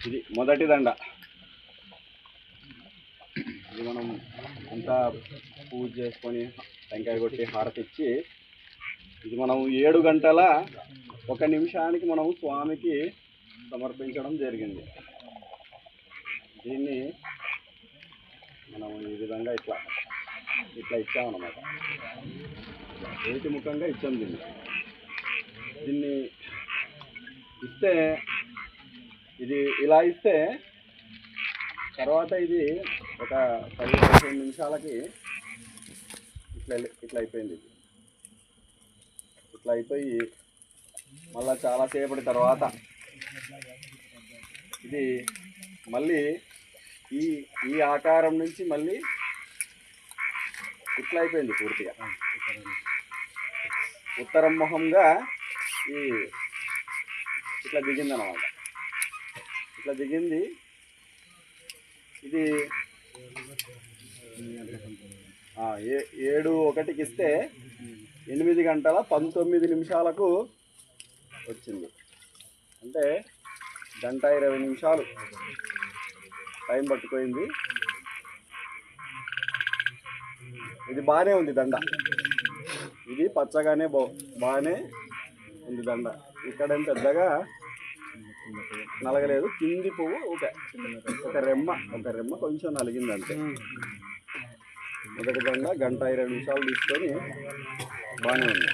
ఇది మొదటి దండ. ఇది మనం అంతా పూజ చేసుకొని టెంకాయ కొట్టి హారతి ఇచ్చి ఇది మనం ఏడు గంటల ఒక నిమిషానికి మనం స్వామికి సమర్పించడం జరిగింది. దీన్ని మనం ఈ విధంగా ఇట్లా ఇట్లా ఇచ్చామన్నమాట. ఏటి ముఖంగా ఇచ్చాం దీన్ని? దీన్ని ఇస్తే ఇది ఇలా ఇస్తే తర్వాత ఇది ఒక పది పదిహేను నిమిషాలకి ఇట్లా ఇట్లా అయిపోయింది. ఇది. ఇట్లా అయిపోయి మళ్ళీ చాలాసేపటి తర్వాత ఇది మళ్ళీ ఈ ఈ ఆకారం నుంచి మళ్ళీ ఇట్లా అయిపోయింది పూర్తిగా. ఉత్తరం మొహంగా ఈ ఇట్లా దిగింది అనమాట ఇట్లా దిగింది. ఇది ఏ- ఏడు ఒకటికి ఇస్తే ఎనిమిది గంటల పంతొమ్మిది నిమిషాలకు వచ్చింది. అంటే గంట ఇరవై నిమిషాలు టైం పట్టుకోయింది ఇది బాగానే ఉంది దండ. ఇది పచ్చగానే బా బాగానే ఉంది దండ. ఇక్కడ పెద్దగా నలగలేదు. కింది పువ్వు ఒక ఒక రెమ్మ ఒక రెమ్మ కొంచెం నలిగింది అంతే మొదటి దండ గంట ఇరవై నిమిషాలు తీసుకొని బాగానే ఉంది.